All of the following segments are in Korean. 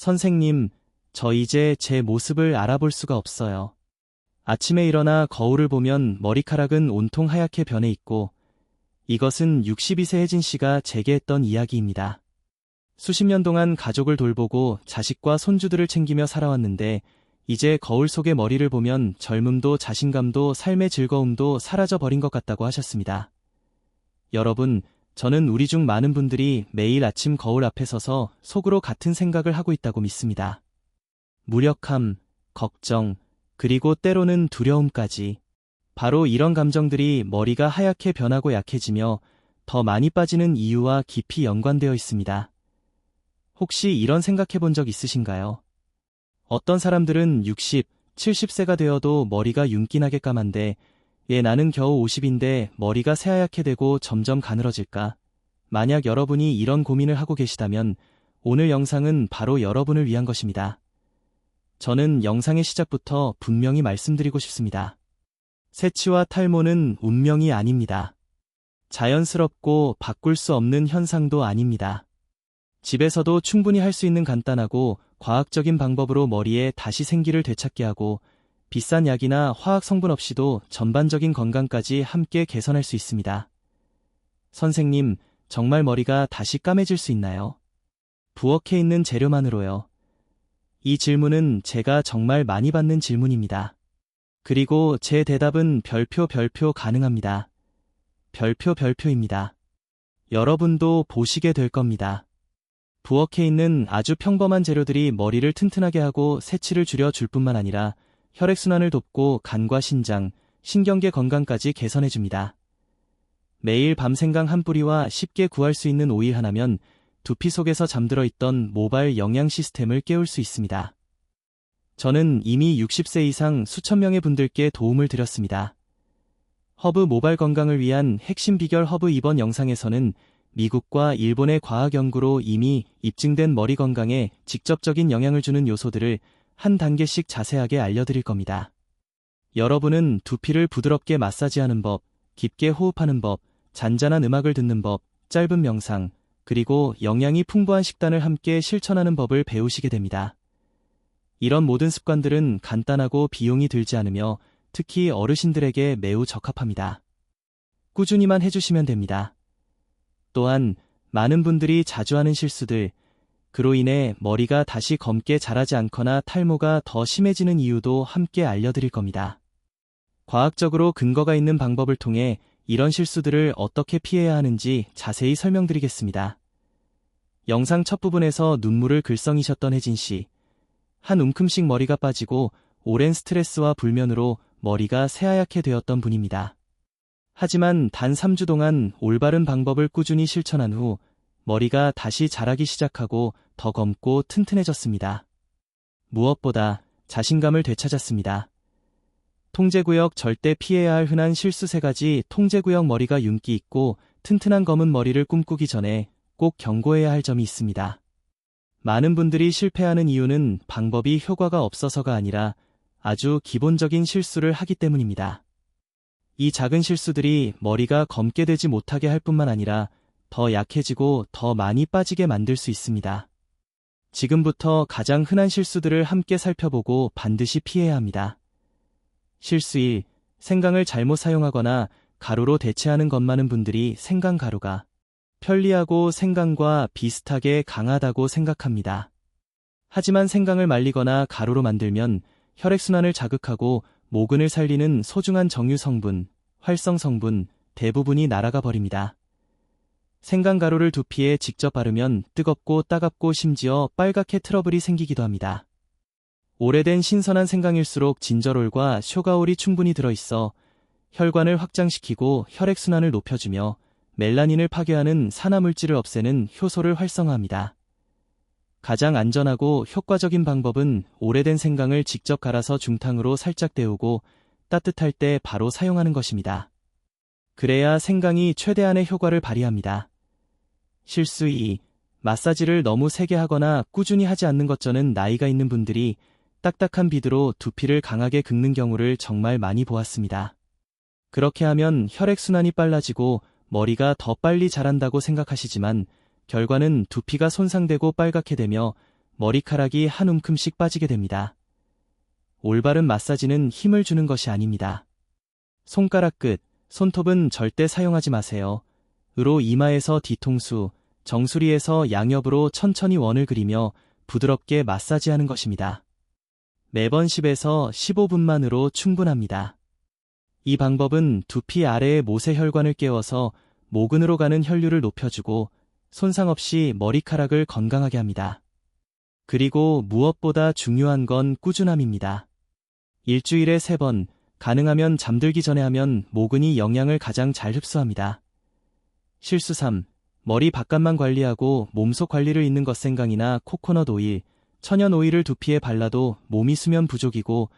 선생님, 저 이제 제 모습을 알아볼 수가 없어요. 아침에 일어나 거울을 보면 머리카락은 온통 하얗게 변해 있고, 이것은 62세 혜진 씨가 제게 했던 이야기입니다. 수십 년 동안 가족을 돌보고 자식과 손주들을 챙기며 살아왔는데, 이제 거울 속의 머리를 보면 젊음도 자신감도 삶의 즐거움도 사라져 버린 것 같다고 하셨습니다. 여러분, 저는 우리 중 많은 분들이 매일 아침 거울 앞에 서서 속으로 같은 생각을 하고 있다고 믿습니다. 무력함, 걱정, 그리고 때로는 두려움까지. 바로 이런 감정들이 머리가 하얗게 변하고 약해지며 더 많이 빠지는 이유와 깊이 연관되어 있습니다. 혹시 이런 생각해 본 적 있으신가요? 어떤 사람들은 60, 70세가 되어도 머리가 윤기나게 까만데 예, 나는 겨우 50인데 머리가 새하얗게 되고 점점 가늘어질까? 만약 여러분이 이런 고민을 하고 계시다면 오늘 영상은 바로 여러분을 위한 것입니다. 저는 영상의 시작부터 분명히 말씀드리고 싶습니다. 세치와 탈모는 운명이 아닙니다. 자연스럽고 바꿀 수 없는 현상도 아닙니다. 집에서도 충분히 할 수 있는 간단하고 과학적인 방법으로 머리에 다시 생기를 되찾게 하고 비싼 약이나 화학 성분 없이도 전반적인 건강까지 함께 개선할 수 있습니다. 선생님, 정말 머리가 다시 까매질 수 있나요? 부엌에 있는 재료만으로요. 이 질문은 제가 정말 많이 받는 질문입니다. 그리고 제 대답은 별표 별표 가능합니다. 별표 별표입니다. 여러분도 보시게 될 겁니다. 부엌에 있는 아주 평범한 재료들이 머리를 튼튼하게 하고 새치를 줄여 줄 뿐만 아니라 혈액순환을 돕고 간과 신장, 신경계 건강까지 개선해줍니다. 매일 밤 생강 한 뿌리와 쉽게 구할 수 있는 오일 하나면 두피 속에서 잠들어 있던 모발 영양 시스템을 깨울 수 있습니다. 저는 이미 60세 이상 수천 명의 분들께 도움을 드렸습니다. 허브 모발 건강을 위한 핵심 비결 허브 이번 영상에서는 미국과 일본의 과학 연구로 이미 입증된 머리 건강에 직접적인 영향을 주는 요소들을 한 단계씩 자세하게 알려드릴 겁니다. 여러분은 두피를 부드럽게 마사지하는 법, 깊게 호흡하는 법, 잔잔한 음악을 듣는 법, 짧은 명상, 그리고 영양이 풍부한 식단을 함께 실천하는 법을 배우시게 됩니다. 이런 모든 습관들은 간단하고 비용이 들지 않으며 특히 어르신들에게 매우 적합합니다. 꾸준히만 해주시면 됩니다. 또한 많은 분들이 자주 하는 실수들, 그로 인해 머리가 다시 검게 자라지 않거나 탈모가 더 심해지는 이유도 함께 알려드릴 겁니다. 과학적으로 근거가 있는 방법을 통해 이런 실수들을 어떻게 피해야 하는지 자세히 설명드리겠습니다. 영상 첫 부분에서 눈물을 글썽이셨던 혜진 씨. 한 움큼씩 머리가 빠지고 오랜 스트레스와 불면으로 머리가 새하얗게 되었던 분입니다. 하지만 단 3주 동안 올바른 방법을 꾸준히 실천한 후 머리가 다시 자라기 시작하고 더 검고 튼튼해졌습니다. 무엇보다 자신감을 되찾았습니다. 통제구역 절대 피해야 할 흔한 실수 세 가지 통제구역 머리가 윤기 있고 튼튼한 검은 머리를 꿈꾸기 전에 꼭 경고해야 할 점이 있습니다. 많은 분들이 실패하는 이유는 방법이 효과가 없어서가 아니라 아주 기본적인 실수를 하기 때문입니다. 이 작은 실수들이 머리가 검게 되지 못하게 할 뿐만 아니라 더 약해지고 더 많이 빠지게 만들 수 있습니다. 지금부터 가장 흔한 실수들을 함께 살펴보고 반드시 피해야 합니다. 실수 1. 생강을 잘못 사용하거나 가루로 대체하는 것 많은 분들이 생강 가루가 편리하고 생강과 비슷하게 강하다고 생각합니다. 하지만 생강을 말리거나 가루로 만들면 혈액순환을 자극하고 모근을 살리는 소중한 정유 성분, 활성 성분 대부분이 날아가 버립니다. 생강가루를 두피에 직접 바르면 뜨겁고 따갑고 심지어 빨갛게 트러블이 생기기도 합니다. 오래된 신선한 생강일수록 진저롤과 쇼가올이 충분히 들어있어 혈관을 확장시키고 혈액순환을 높여주며 멜라닌을 파괴하는 산화물질을 없애는 효소를 활성화합니다. 가장 안전하고 효과적인 방법은 오래된 생강을 직접 갈아서 중탕으로 살짝 데우고 따뜻할 때 바로 사용하는 것입니다. 그래야 생강이 최대한의 효과를 발휘합니다. 실수 2. 마사지를 너무 세게 하거나 꾸준히 하지 않는 것 저는 나이가 있는 분들이 딱딱한 비드로 두피를 강하게 긁는 경우를 정말 많이 보았습니다. 그렇게 하면 혈액순환이 빨라지고 머리가 더 빨리 자란다고 생각하시지만 결과는 두피가 손상되고 빨갛게 되며 머리카락이 한 움큼씩 빠지게 됩니다. 올바른 마사지는 힘을 주는 것이 아닙니다. 손가락 끝, 손톱은 절대 사용하지 마세요. 으로 이마에서 뒤통수, 정수리에서 양옆으로 천천히 원을 그리며 부드럽게 마사지하는 것입니다. 매번 10에서 15분만으로 충분합니다. 이 방법은 두피 아래의 모세혈관을 깨워서 모근으로 가는 혈류를 높여주고 손상 없이 머리카락을 건강하게 합니다. 그리고 무엇보다 중요한 건 꾸준함입니다. 일주일에 3번, 가능하면 잠들기 전에 하면 모근이 영양을 가장 잘 흡수합니다. 실수 3. 머리 바깥만 관리하고 몸속 관리를 잇는 겉생강이나 코코넛 오일, 천연 오일을 두피에 발라도 몸이 수면 부족이고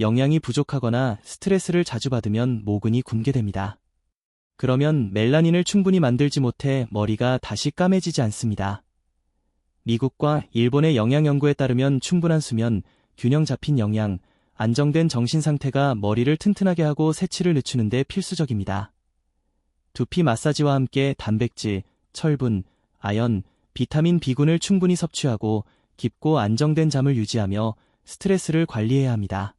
영양이 부족하거나 스트레스를 자주 받으면 모근이 굼게 됩니다. 그러면 멜라닌을 충분히 만들지 못해 머리가 다시 까매지지 않습니다. 미국과 일본의 영양 연구에 따르면 충분한 수면, 균형 잡힌 영양, 안정된 정신 상태가 머리를 튼튼하게 하고 새치를 늦추는데 필수적입니다. 두피 마사지와 함께 단백질, 철분, 아연, 비타민 B군을 충분히 섭취하고 깊고 안정된 잠을 유지하며 스트레스를 관리해야 합니다.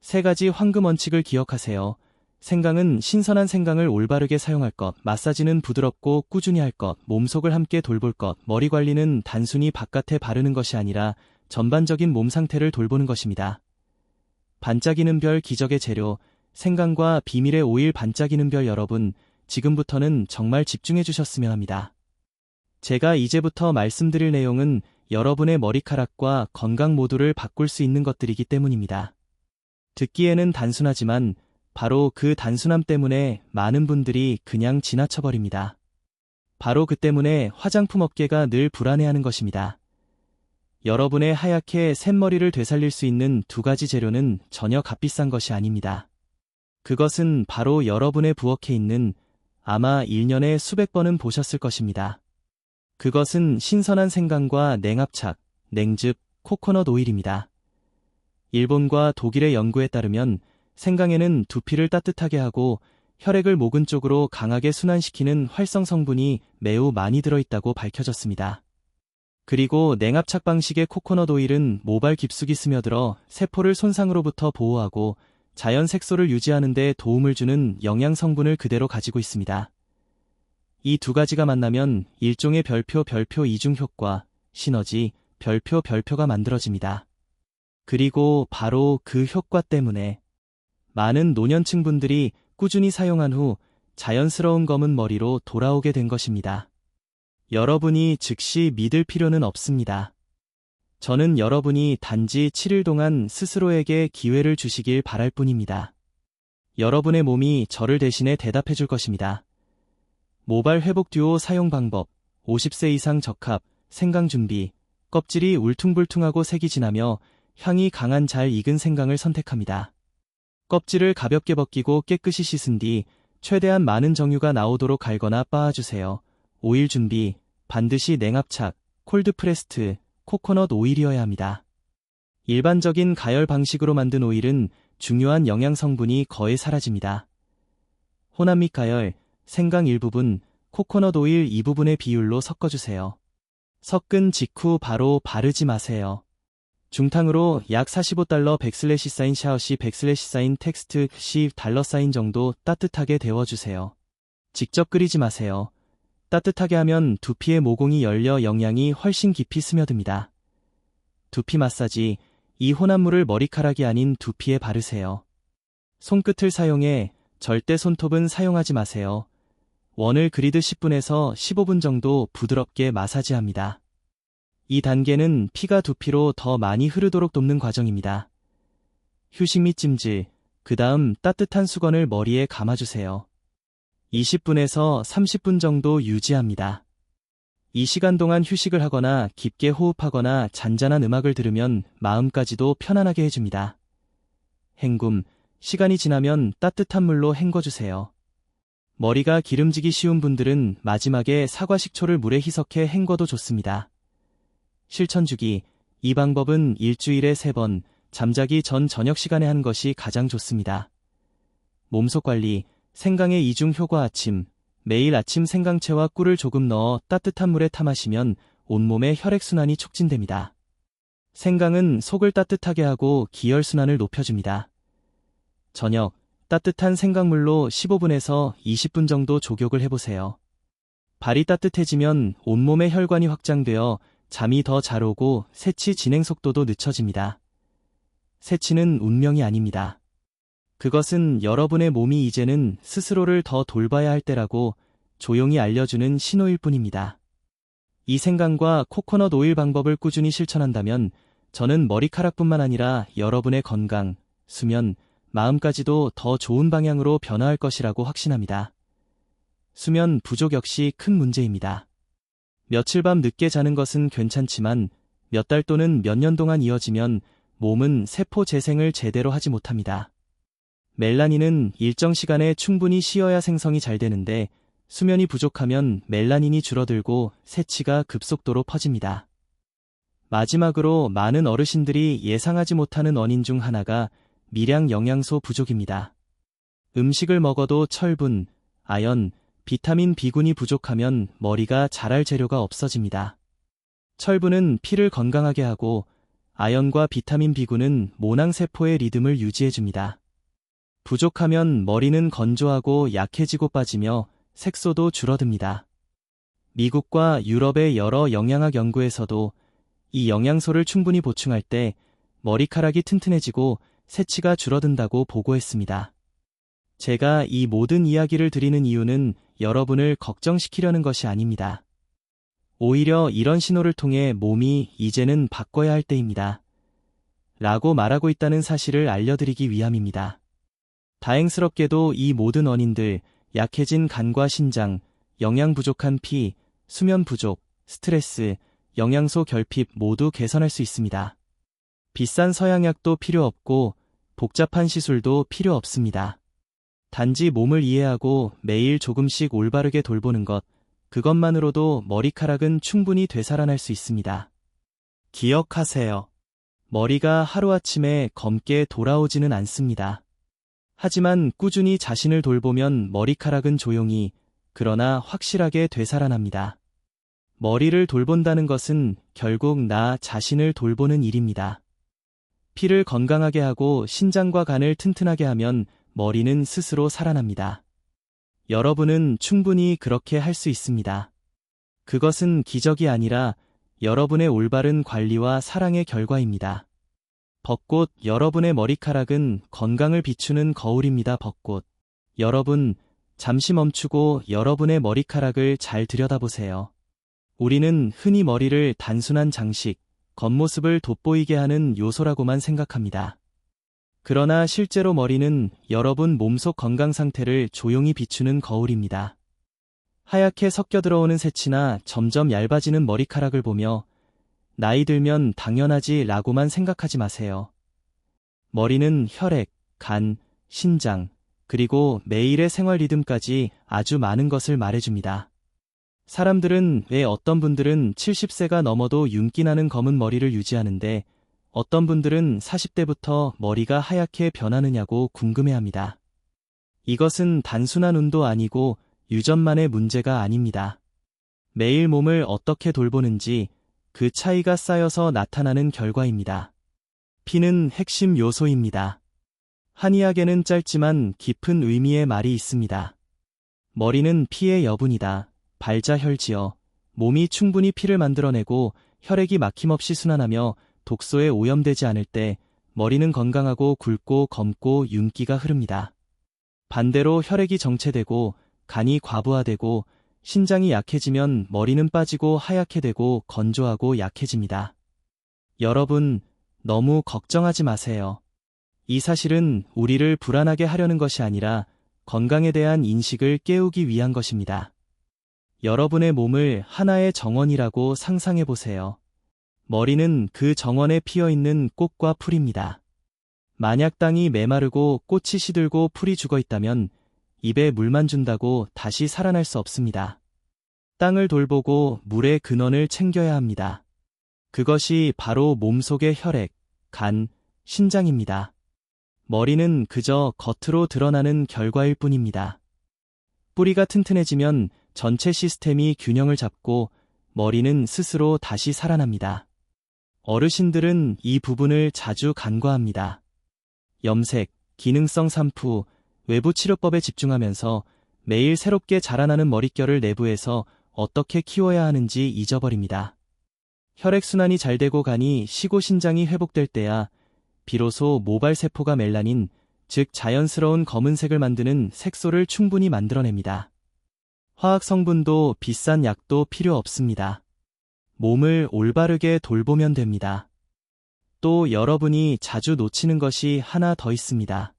세 가지 황금 원칙을 기억하세요. 생강은 신선한 생강을 올바르게 사용할 것, 마사지는 부드럽고 꾸준히 할 것, 몸속을 함께 돌볼 것, 머리 관리는 단순히 바깥에 바르는 것이 아니라 전반적인 몸 상태를 돌보는 것입니다. 반짝이는 별 기적의 재료, 생강과 비밀의 오일 반짝이는 별 여러분, 지금부터는 정말 집중해 주셨으면 합니다. 제가 이제부터 말씀드릴 내용은 여러분의 머리카락과 건강 모두를 바꿀 수 있는 것들이기 때문입니다. 듣기에는 단순하지만 바로 그 단순함 때문에 많은 분들이 그냥 지나쳐버립니다. 바로 그 때문에 화장품 업계가 늘 불안해하는 것입니다. 여러분의 하얗게 샘머리를 되살릴 수 있는 두 가지 재료는 전혀 값비싼 것이 아닙니다. 그것은 바로 여러분의 부엌에 있는 아마 1년에 수백 번은 보셨을 것입니다. 그것은 신선한 생강과 냉합착, 냉즙, 코코넛 오일입니다. 일본과 독일의 연구에 따르면 생강에는 두피를 따뜻하게 하고 혈액을 목은 쪽으로 강하게 순환시키는 활성 성분이 매우 많이 들어있다고 밝혀졌습니다. 그리고 냉압착 방식의 코코넛 오일은 모발 깊숙이 스며들어 세포를 손상으로부터 보호하고 자연 색소를 유지하는 데 도움을 주는 영양 성분을 그대로 가지고 있습니다. 이 두 가지가 만나면 일종의 별표 별표 이중 효과, 시너지, 별표 별표가 만들어집니다. 그리고 바로 그 효과 때문에 많은 노년층 분들이 꾸준히 사용한 후 자연스러운 검은 머리로 돌아오게 된 것입니다. 여러분이 즉시 믿을 필요는 없습니다. 저는 여러분이 단지 7일 동안 스스로에게 기회를 주시길 바랄 뿐입니다. 여러분의 몸이 저를 대신해 대답해 줄 것입니다. 모발 회복 듀오 사용 방법, 50세 이상 적합, 생강 준비, 껍질이 울퉁불퉁하고 색이 진하며 향이 강한 잘 익은 생강을 선택합니다. 껍질을 가볍게 벗기고 깨끗이 씻은 뒤 최대한 많은 정유가 나오도록 갈거나 빻아주세요. 오일 준비, 반드시 냉압착, 콜드프레스트, 코코넛 오일이어야 합니다. 일반적인 가열 방식으로 만든 오일은 중요한 영양 성분이 거의 사라집니다. 혼합 및 가열, 생강 일부분, 코코넛 오일 2부분의 비율로 섞어주세요. 섞은 직후 바로 바르지 마세요. 중탕으로 약 45달러 백슬래시 사인 샤워시 백슬래시 사인 텍스트 시 달러 사인 정도 따뜻하게 데워주세요. 직접 끓이지 마세요. 따뜻하게 하면 두피의 모공이 열려 영양이 훨씬 깊이 스며듭니다. 두피 마사지, 이 혼합물을 머리카락이 아닌 두피에 바르세요. 손끝을 사용해 절대 손톱은 사용하지 마세요. 원을 그리듯 10분에서 15분 정도 부드럽게 마사지합니다. 이 단계는 피가 두피로 더 많이 흐르도록 돕는 과정입니다. 휴식 및 찜질, 그 다음 따뜻한 수건을 머리에 감아주세요. 20분에서 30분 정도 유지합니다. 이 시간 동안 휴식을 하거나 깊게 호흡하거나 잔잔한 음악을 들으면 마음까지도 편안하게 해줍니다. 헹굼, 시간이 지나면 따뜻한 물로 헹궈주세요. 머리가 기름지기 쉬운 분들은 마지막에 사과 식초를 물에 희석해 헹궈도 좋습니다. 실천 주기, 이 방법은 일주일에 3번, 잠자기 전 저녁 시간에 한 것이 가장 좋습니다. 몸속 관리, 생강의 이중 효과 아침, 매일 아침 생강채와 꿀을 조금 넣어 따뜻한 물에 타 마시면 온몸의 혈액순환이 촉진됩니다. 생강은 속을 따뜻하게 하고 기혈순환을 높여줍니다. 저녁, 따뜻한 생강물로 15분에서 20분 정도 조격을 해보세요. 발이 따뜻해지면 온몸의 혈관이 확장되어 잠이 더 잘 오고 세치 진행 속도도 늦춰집니다. 세치는 운명이 아닙니다. 그것은 여러분의 몸이 이제는 스스로를 더 돌봐야 할 때라고 조용히 알려주는 신호일 뿐입니다. 이 생강과 코코넛 오일 방법을 꾸준히 실천한다면 저는 머리카락뿐만 아니라 여러분의 건강, 수면, 마음까지도 더 좋은 방향으로 변화할 것이라고 확신합니다. 수면 부족 역시 큰 문제입니다. 며칠 밤 늦게 자는 것은 괜찮지만 몇 달 또는 몇 년 동안 이어지면 몸은 세포 재생을 제대로 하지 못합니다. 멜라닌은 일정 시간에 충분히 쉬어야 생성이 잘 되는데 수면이 부족하면 멜라닌이 줄어들고 세치가 급속도로 퍼집니다. 마지막으로 많은 어르신들이 예상하지 못하는 원인 중 하나가 미량 영양소 부족입니다. 음식을 먹어도 철분, 아연, 비타민 B군이 부족하면 머리가 자랄 재료가 없어집니다. 철분은 피를 건강하게 하고 아연과 비타민 B군은 모낭세포의 리듬을 유지해줍니다. 부족하면 머리는 건조하고 약해지고 빠지며 색소도 줄어듭니다. 미국과 유럽의 여러 영양학 연구에서도 이 영양소를 충분히 보충할 때 머리카락이 튼튼해지고 새치가 줄어든다고 보고했습니다. 제가 이 모든 이야기를 드리는 이유는 여러분을 걱정시키려는 것이 아닙니다. 오히려 이런 신호를 통해 몸이 이제는 바꿔야 할 때입니다. 라고 말하고 있다는 사실을 알려드리기 위함입니다. 다행스럽게도 이 모든 원인들, 약해진 간과 신장, 영양 부족한 피, 수면 부족, 스트레스, 영양소 결핍 모두 개선할 수 있습니다. 비싼 서양약도 필요 없고 복잡한 시술도 필요 없습니다. 단지 몸을 이해하고 매일 조금씩 올바르게 돌보는 것, 그것만으로도 머리카락은 충분히 되살아날 수 있습니다. 기억하세요. 머리가 하루아침에 검게 돌아오지는 않습니다. 하지만 꾸준히 자신을 돌보면 머리카락은 조용히, 그러나 확실하게 되살아납니다. 머리를 돌본다는 것은 결국 나 자신을 돌보는 일입니다. 피를 건강하게 하고 신장과 간을 튼튼하게 하면 머리는 스스로 살아납니다. 여러분은 충분히 그렇게 할 수 있습니다. 그것은 기적이 아니라 여러분의 올바른 관리와 사랑의 결과입니다. 벚꽃, 여러분의 머리카락은 건강을 비추는 거울입니다. 벚꽃. 여러분, 잠시 멈추고 여러분의 머리카락을 잘 들여다보세요. 우리는 흔히 머리를 단순한 장식, 겉모습을 돋보이게 하는 요소라고만 생각합니다. 그러나 실제로 머리는 여러분 몸속 건강 상태를 조용히 비추는 거울입니다. 하얗게 섞여 들어오는 새치나 점점 얇아지는 머리카락을 보며 나이 들면 당연하지 라고만 생각하지 마세요. 머리는 혈액, 간, 신장, 그리고 매일의 생활 리듬까지 아주 많은 것을 말해줍니다. 사람들은 왜 어떤 분들은 70세가 넘어도 윤기 나는 검은 머리를 유지하는데 어떤 분들은 40대부터 머리가 하얗게 변하느냐고 궁금해합니다. 이것은 단순한 운도 아니고 유전만의 문제가 아닙니다. 매일 몸을 어떻게 돌보는지 그 차이가 쌓여서 나타나는 결과입니다. 피는 핵심 요소입니다. 한의학에는 짧지만 깊은 의미의 말이 있습니다. 머리는 피의 여분이다. 발자 혈지어 몸이 충분히 피를 만들어내고 혈액이 막힘없이 순환하며 독소에 오염되지 않을 때 머리는 건강하고 굵고 검고 윤기가 흐릅니다. 반대로 혈액이 정체되고 간이 과부하되고 신장이 약해지면 머리는 빠지고 하얗게 되고 건조하고 약해집니다. 여러분, 너무 걱정하지 마세요. 이 사실은 우리를 불안하게 하려는 것이 아니라 건강에 대한 인식을 깨우기 위한 것입니다. 여러분의 몸을 하나의 정원이라고 상상해 보세요. 머리는 그 정원에 피어 있는 꽃과 풀입니다. 만약 땅이 메마르고 꽃이 시들고 풀이 죽어 있다면 입에 물만 준다고 다시 살아날 수 없습니다. 땅을 돌보고 물의 근원을 챙겨야 합니다. 그것이 바로 몸속의 혈액, 간, 신장입니다. 머리는 그저 겉으로 드러나는 결과일 뿐입니다. 뿌리가 튼튼해지면 전체 시스템이 균형을 잡고 머리는 스스로 다시 살아납니다. 어르신들은 이 부분을 자주 간과합니다. 염색, 기능성 샴푸, 외부 치료법에 집중하면서 매일 새롭게 자라나는 머릿결을 내부에서 어떻게 키워야 하는지 잊어버립니다. 혈액순환이 잘 되고 가니 시고 신장이 회복될 때야 비로소 모발세포가 멜라닌, 즉 자연스러운 검은색을 만드는 색소를 충분히 만들어냅니다. 화학 성분도 비싼 약도 필요 없습니다. 몸을 올바르게 돌보면 됩니다. 또 여러분이 자주 놓치는 것이 하나 더 있습니다.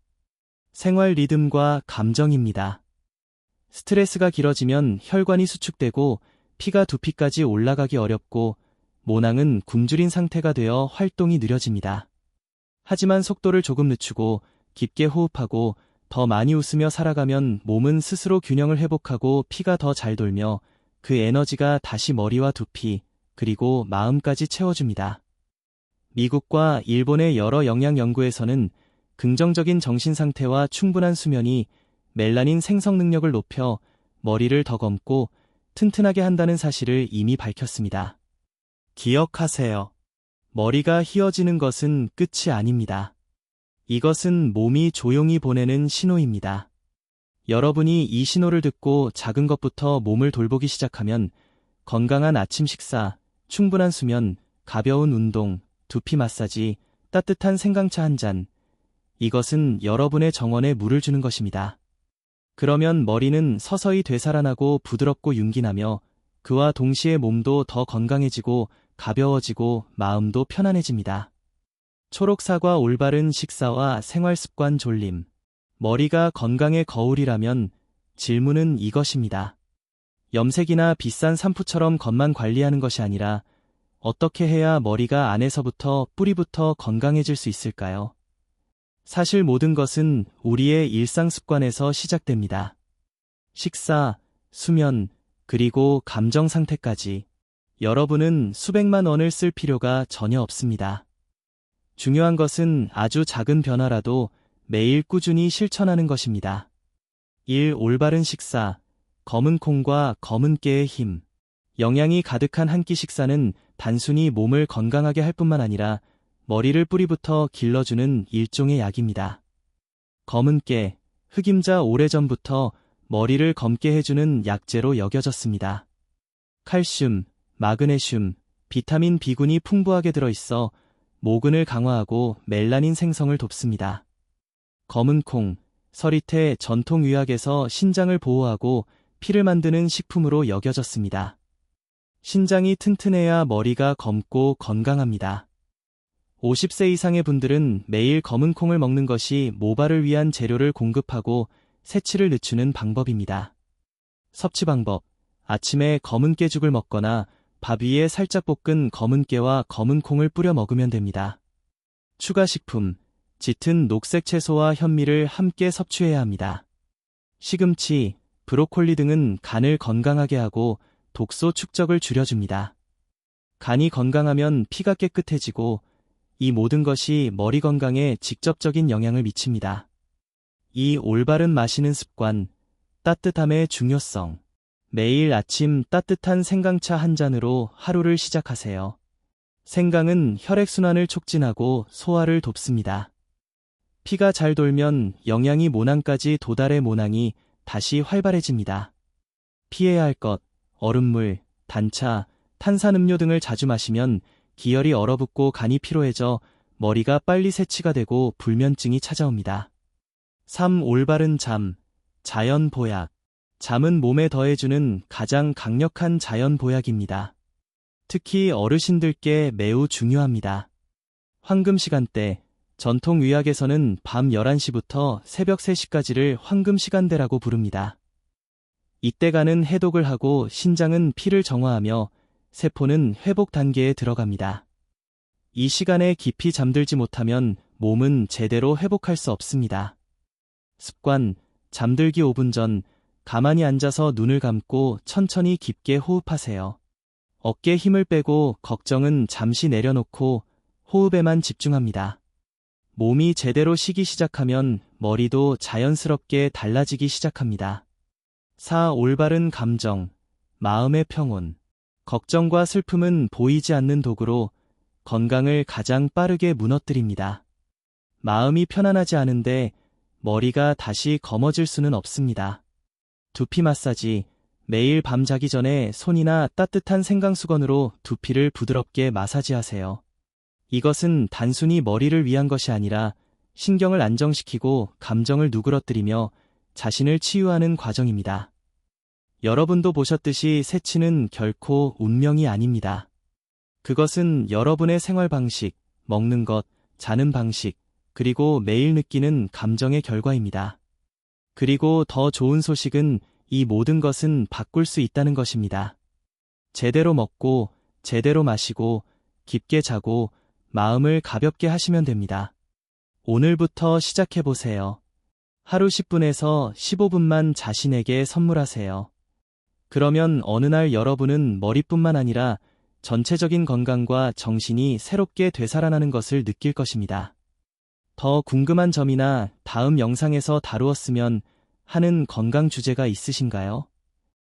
생활 리듬과 감정입니다. 스트레스가 길어지면 혈관이 수축되고 피가 두피까지 올라가기 어렵고 모낭은 굶주린 상태가 되어 활동이 느려집니다. 하지만 속도를 조금 늦추고 깊게 호흡하고 더 많이 웃으며 살아가면 몸은 스스로 균형을 회복하고 피가 더 잘 돌며 그 에너지가 다시 머리와 두피, 그리고 마음까지 채워줍니다. 미국과 일본의 여러 영양 연구에서는 긍정적인 정신 상태와 충분한 수면이 멜라닌 생성 능력을 높여 머리를 더 검고 튼튼하게 한다는 사실을 이미 밝혔습니다. 기억하세요. 머리가 휘어지는 것은 끝이 아닙니다. 이것은 몸이 조용히 보내는 신호입니다. 여러분이 이 신호를 듣고 작은 것부터 몸을 돌보기 시작하면 건강한 아침 식사, 충분한 수면, 가벼운 운동, 두피 마사지, 따뜻한 생강차 한 잔. 이것은 여러분의 정원에 물을 주는 것입니다. 그러면 머리는 서서히 되살아나고 부드럽고 윤기나며 그와 동시에 몸도 더 건강해지고 가벼워지고 마음도 편안해집니다. 초록사과 올바른 식사와 생활습관 졸림. 머리가 건강의 거울이라면 질문은 이것입니다. 염색이나 비싼 샴푸처럼 겉만 관리하는 것이 아니라 어떻게 해야 머리가 안에서부터 뿌리부터 건강해질 수 있을까요? 사실 모든 것은 우리의 일상 습관에서 시작됩니다. 식사, 수면, 그리고 감정 상태까지 여러분은 수백만 원을 쓸 필요가 전혀 없습니다. 중요한 것은 아주 작은 변화라도 매일 꾸준히 실천하는 것입니다. 1. 올바른 식사, 검은 콩과 검은 깨의 힘. 영양이 가득한 한 끼 식사는 단순히 몸을 건강하게 할 뿐만 아니라 머리를 뿌리부터 길러주는 일종의 약입니다. 검은 깨, 흑임자 오래전부터 머리를 검게 해주는 약재로 여겨졌습니다. 칼슘, 마그네슘, 비타민 B군이 풍부하게 들어있어 모근을 강화하고 멜라닌 생성을 돕습니다. 검은 콩, 서리태 전통 의학에서 신장을 보호하고 피를 만드는 식품으로 여겨졌습니다. 신장이 튼튼해야 머리가 검고 건강합니다. 50세 이상의 분들은 매일 검은 콩을 먹는 것이 모발을 위한 재료를 공급하고 새치를 늦추는 방법입니다. 섭취 방법. 아침에 검은 깨죽을 먹거나 밥 위에 살짝 볶은 검은 깨와 검은 콩을 뿌려 먹으면 됩니다. 추가 식품. 짙은 녹색 채소와 현미를 함께 섭취해야 합니다. 시금치, 브로콜리 등은 간을 건강하게 하고 독소 축적을 줄여줍니다. 간이 건강하면 피가 깨끗해지고 이 모든 것이 머리 건강에 직접적인 영향을 미칩니다. 이 올바른 마시는 습관, 따뜻함의 중요성. 매일 아침 따뜻한 생강차 한 잔으로 하루를 시작하세요. 생강은 혈액순환을 촉진하고 소화를 돕습니다. 피가 잘 돌면 영양이 모낭까지 도달해 모낭이 다시 활발해집니다. 피해야 할 것, 얼음물, 단차, 탄산음료 등을 자주 마시면 기혈이 얼어붙고 간이 피로해져 머리가 빨리 세치가 되고 불면증이 찾아옵니다. 3. 올바른 잠, 자연 보약. 잠은 몸에 더해주는 가장 강력한 자연 보약입니다. 특히 어르신들께 매우 중요합니다. 황금 시간대, 전통 의학에서는 밤 11시부터 새벽 3시까지를 황금 시간대라고 부릅니다. 이때가는 해독을 하고 신장은 피를 정화하며 세포는 회복 단계에 들어갑니다. 이 시간에 깊이 잠들지 못하면 몸은 제대로 회복할 수 없습니다. 습관, 잠들기 5분 전 가만히 앉아서 눈을 감고 천천히 깊게 호흡하세요. 어깨 힘을 빼고 걱정은 잠시 내려놓고 호흡에만 집중합니다. 몸이 제대로 쉬기 시작하면 머리도 자연스럽게 달라지기 시작합니다. 4. 올바른 감정, 마음의 평온. 걱정과 슬픔은 보이지 않는 도구로 건강을 가장 빠르게 무너뜨립니다. 마음이 편안하지 않은데 머리가 다시 검어질 수는 없습니다. 두피 마사지, 매일 밤 자기 전에 손이나 따뜻한 생강수건으로 두피를 부드럽게 마사지하세요. 이것은 단순히 머리를 위한 것이 아니라 신경을 안정시키고 감정을 누그러뜨리며 자신을 치유하는 과정입니다. 여러분도 보셨듯이 새치는 결코 운명이 아닙니다. 그것은 여러분의 생활 방식, 먹는 것, 자는 방식, 그리고 매일 느끼는 감정의 결과입니다. 그리고 더 좋은 소식은 이 모든 것은 바꿀 수 있다는 것입니다. 제대로 먹고, 제대로 마시고, 깊게 자고, 마음을 가볍게 하시면 됩니다. 오늘부터 시작해보세요. 하루 10분에서 15분만 자신에게 선물하세요. 그러면 어느 날 여러분은 머리뿐만 아니라 전체적인 건강과 정신이 새롭게 되살아나는 것을 느낄 것입니다. 더 궁금한 점이나 다음 영상에서 다루었으면 하는 건강 주제가 있으신가요?